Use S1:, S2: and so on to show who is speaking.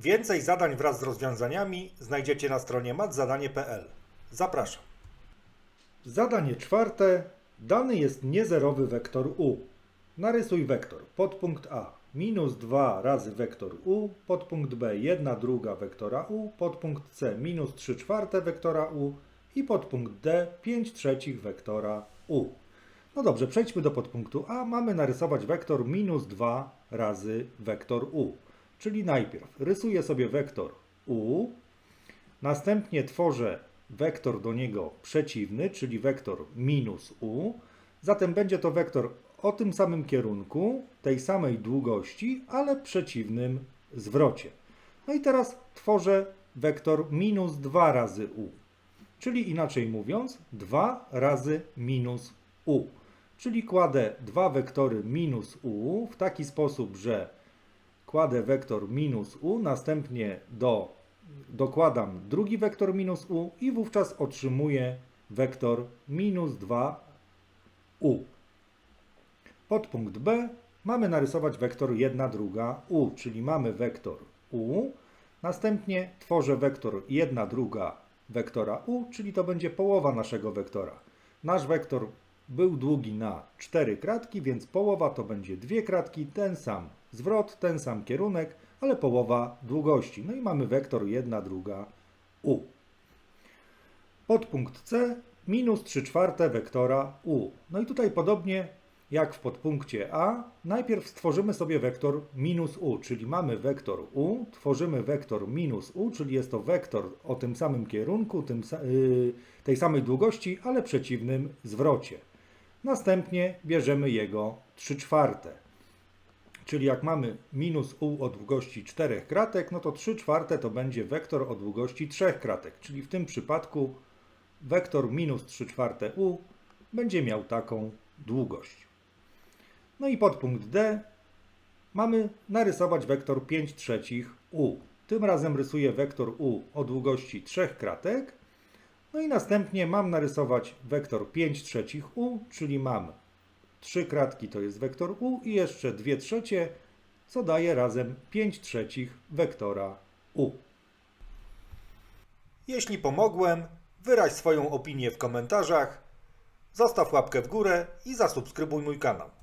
S1: Więcej zadań wraz z rozwiązaniami znajdziecie na stronie matzadanie.pl. Zapraszam. Zadanie czwarte. Dany jest niezerowy wektor u. Narysuj wektor. Podpunkt A. Minus 2 razy wektor u. Podpunkt B. 1 druga wektora u. Podpunkt C. Minus 3 czwarte wektora u. I podpunkt D. 5 trzecich wektora u. No dobrze, przejdźmy do podpunktu A. Mamy narysować wektor minus 2 razy wektor u. Czyli najpierw rysuję sobie wektor u, następnie tworzę wektor do niego przeciwny, czyli wektor minus u. Zatem będzie to wektor o tym samym kierunku, tej samej długości, ale przeciwnym zwrocie. No i teraz tworzę wektor minus 2 razy u. Czyli inaczej mówiąc, 2 razy minus u. Czyli kładę dwa wektory minus u w taki sposób, że kładę wektor minus u, następnie do, dokładam drugi wektor minus u i wówczas otrzymuję wektor minus 2u. Podpunkt B mamy narysować wektor 1 druga u, czyli mamy wektor u, następnie tworzę wektor 1 druga wektora u, czyli to będzie połowa naszego wektora. Nasz wektor był długi na 4 kratki, więc połowa to będzie dwie kratki, ten sam zwrot, ten sam kierunek, ale połowa długości. No i mamy wektor 1 druga u. Podpunkt C minus 3 czwarte wektora u. No i tutaj podobnie jak w podpunkcie A, najpierw stworzymy sobie wektor minus u, czyli mamy wektor u, tworzymy wektor minus u, czyli jest to wektor o tym samym kierunku, tym, yy, tej samej długości, ale przeciwnym zwrocie. Następnie bierzemy jego 3 czwarte. Czyli jak mamy minus u o długości 4 kratek, no to 3 czwarte to będzie wektor o długości 3 kratek. Czyli w tym przypadku wektor minus 3 czwarte u będzie miał taką długość. No i podpunkt D mamy narysować wektor 5 trzecich u. Tym razem rysuję wektor u o długości 3 kratek. No i następnie mam narysować wektor 5 trzecich u, czyli mam 3 kratki to jest wektor u i jeszcze 2 trzecie, co daje razem 5 trzecich wektora u. Jeśli pomogłem, wyraź swoją opinię w komentarzach, zostaw łapkę w górę i zasubskrybuj mój kanał.